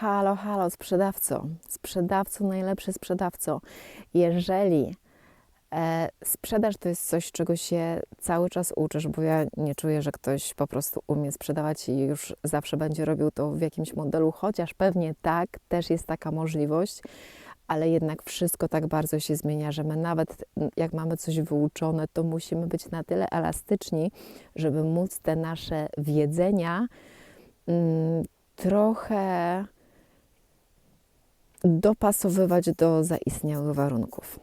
halo, halo, sprzedawco, sprzedawco, najlepszy sprzedawco. Jeżeli e, sprzedaż to jest coś, czego się cały czas uczysz, bo ja nie czuję, że ktoś po prostu umie sprzedawać i już zawsze będzie robił to w jakimś modelu, chociaż pewnie tak, też jest taka możliwość, ale jednak wszystko tak bardzo się zmienia, że my nawet jak mamy coś wyuczone, to musimy być na tyle elastyczni, żeby móc te nasze wiedzenia mm, trochę dopasowywać do zaistniałych warunków.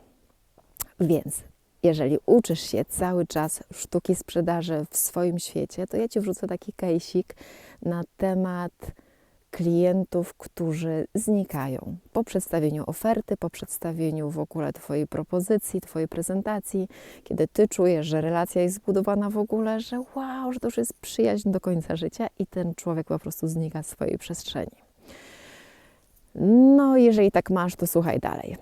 Więc jeżeli uczysz się cały czas sztuki sprzedaży w swoim świecie, to ja Ci wrzucę taki kejsik na temat klientów, którzy znikają po przedstawieniu oferty, po przedstawieniu w ogóle Twojej propozycji, Twojej prezentacji, kiedy Ty czujesz, że relacja jest zbudowana w ogóle, że wow, że to już jest przyjaźń do końca życia i ten człowiek po prostu znika z swojej przestrzeni. Jeżeli tak masz, to słuchaj dalej.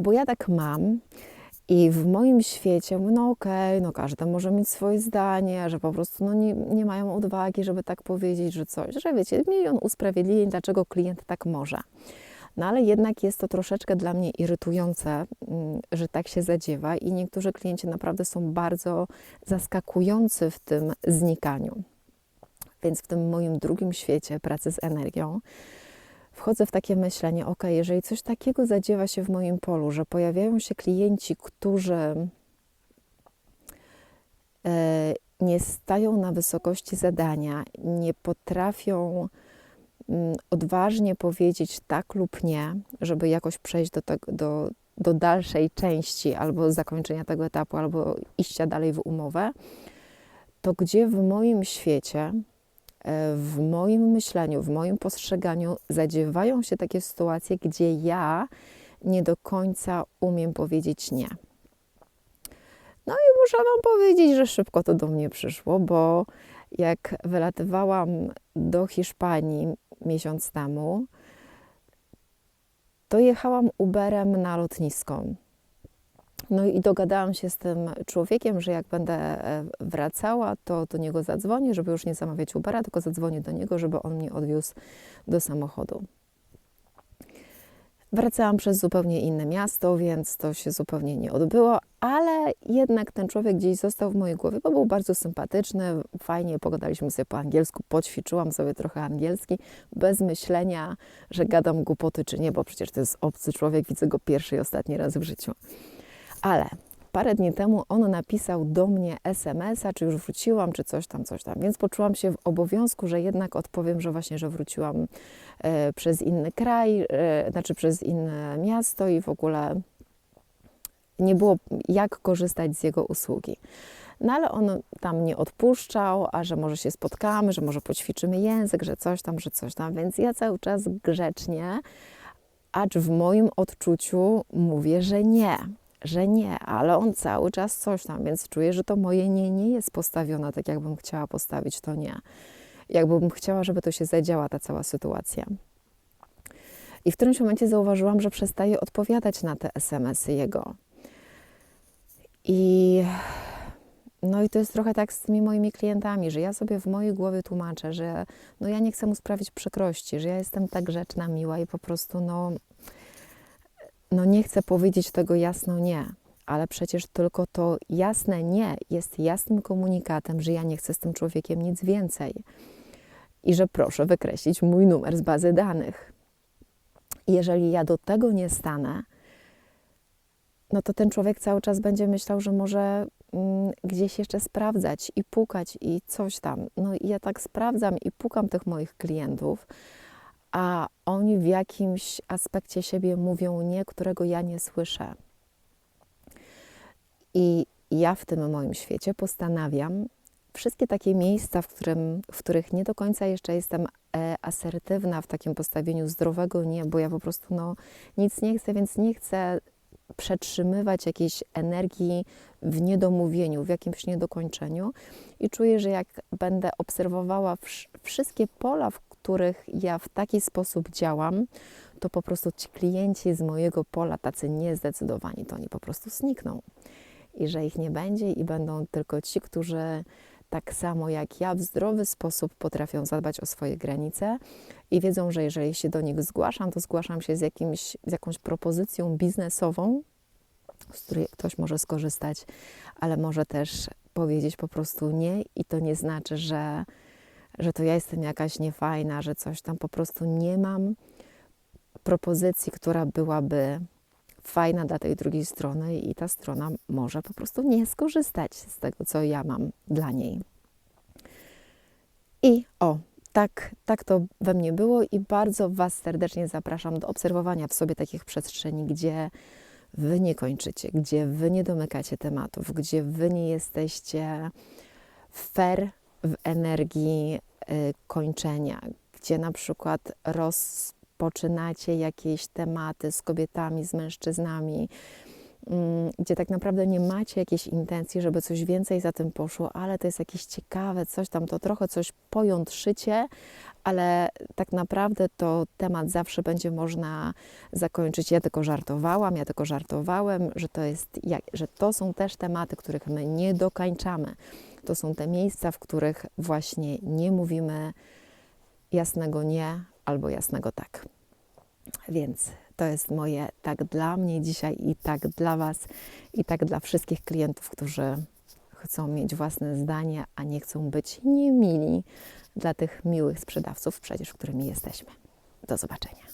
Bo ja tak mam i w moim świecie, no okej, okay, no każdy może mieć swoje zdanie, że po prostu no nie, nie mają odwagi, żeby tak powiedzieć, że coś, że wiecie, milion usprawiedliwień, dlaczego klient tak może. No ale jednak jest to troszeczkę dla mnie irytujące, mm, że tak się zadziewa i niektórzy klienci naprawdę są bardzo zaskakujący w tym znikaniu. Więc w tym moim drugim świecie pracy z energią, wchodzę w takie myślenie, ok, jeżeli coś takiego zadziewa się w moim polu, że pojawiają się klienci, którzy e, nie stają na wysokości zadania, nie potrafią mm, odważnie powiedzieć tak lub nie, żeby jakoś przejść do, tego, do, do dalszej części albo zakończenia tego etapu, albo iścia dalej w umowę, to gdzie w moim świecie w moim myśleniu, w moim postrzeganiu zadziewają się takie sytuacje, gdzie ja nie do końca umiem powiedzieć nie. No i muszę Wam powiedzieć, że szybko to do mnie przyszło, bo jak wylatywałam do Hiszpanii miesiąc temu, to jechałam Uberem na lotnisko. No i dogadałam się z tym człowiekiem, że jak będę e, wracała, to do niego zadzwonię, żeby już nie zamawiać Ubera, tylko zadzwonię do niego, żeby on mnie odwiózł do samochodu. Wracałam przez zupełnie inne miasto, więc to się zupełnie nie odbyło, ale jednak ten człowiek gdzieś został w mojej głowie, bo był bardzo sympatyczny, fajnie pogadaliśmy sobie po angielsku, poćwiczyłam sobie trochę angielski, bez myślenia, że gadam głupoty czy nie, bo przecież to jest obcy człowiek, widzę go pierwszy i ostatni raz w życiu. Ale parę dni temu on napisał do mnie SMS-a, czy już wróciłam, czy coś tam, coś tam. Więc poczułam się w obowiązku, że jednak odpowiem, że właśnie, że wróciłam e, przez inny kraj, e, znaczy przez inne miasto i w ogóle nie było jak korzystać z jego usługi. No ale on tam nie odpuszczał, a że może się spotkamy, że może poćwiczymy język, że coś tam, że coś tam. Więc ja cały czas grzecznie, acz w moim odczuciu mówię, że nie że nie, ale on cały czas coś tam, więc czuję, że to moje nie nie jest postawione tak, jakbym chciała postawić to nie. Jakbym chciała, żeby to się zadziała, ta cała sytuacja. I w którymś momencie zauważyłam, że przestaje odpowiadać na te SMS-y jego. I no i to jest trochę tak z tymi moimi klientami, że ja sobie w mojej głowie tłumaczę, że no ja nie chcę mu sprawić przykrości, że ja jestem tak grzeczna, miła i po prostu no no nie chcę powiedzieć tego jasno nie, ale przecież tylko to jasne nie jest jasnym komunikatem, że ja nie chcę z tym człowiekiem nic więcej i że proszę wykreślić mój numer z bazy danych. Jeżeli ja do tego nie stanę, no to ten człowiek cały czas będzie myślał, że może mm, gdzieś jeszcze sprawdzać i pukać i coś tam. No i ja tak sprawdzam i pukam tych moich klientów, a oni w jakimś aspekcie siebie mówią nie, którego ja nie słyszę. I ja w tym moim świecie postanawiam wszystkie takie miejsca, w, którym, w których nie do końca jeszcze jestem e, asertywna w takim postawieniu zdrowego nie, bo ja po prostu no, nic nie chcę, więc nie chcę przetrzymywać jakiejś energii w niedomówieniu, w jakimś niedokończeniu. I czuję, że jak będę obserwowała wszystkie pola, w których ja w taki sposób działam, to po prostu ci klienci z mojego pola, tacy niezdecydowani, to oni po prostu znikną. I że ich nie będzie i będą tylko ci, którzy tak samo jak ja w zdrowy sposób potrafią zadbać o swoje granice i wiedzą, że jeżeli się do nich zgłaszam, to zgłaszam się z, jakimś, z jakąś propozycją biznesową, z której ktoś może skorzystać, ale może też powiedzieć po prostu nie i to nie znaczy, że, że to ja jestem jakaś niefajna, że coś tam po prostu nie mam propozycji, która byłaby fajna dla tej drugiej strony i ta strona może po prostu nie skorzystać z tego, co ja mam dla niej. I o, tak, tak to we mnie było i bardzo Was serdecznie zapraszam do obserwowania w sobie takich przestrzeni, gdzie Wy nie kończycie, gdzie Wy nie domykacie tematów, gdzie Wy nie jesteście fair w energii y, kończenia, gdzie na przykład rozpoczynacie jakieś tematy z kobietami, z mężczyznami, mm, gdzie tak naprawdę nie macie jakiejś intencji, żeby coś więcej za tym poszło, ale to jest jakieś ciekawe, coś tam, to trochę coś pojątrzycie, ale tak naprawdę to temat zawsze będzie można zakończyć. Ja tylko żartowałam, ja tylko żartowałem, że to, jest, że to są też tematy, których my nie dokańczamy. To są te miejsca, w których właśnie nie mówimy jasnego nie albo jasnego tak. Więc to jest moje tak dla mnie dzisiaj i tak dla Was i tak dla wszystkich klientów, którzy chcą mieć własne zdanie, a nie chcą być niemili dla tych miłych sprzedawców, przecież którymi jesteśmy. Do zobaczenia.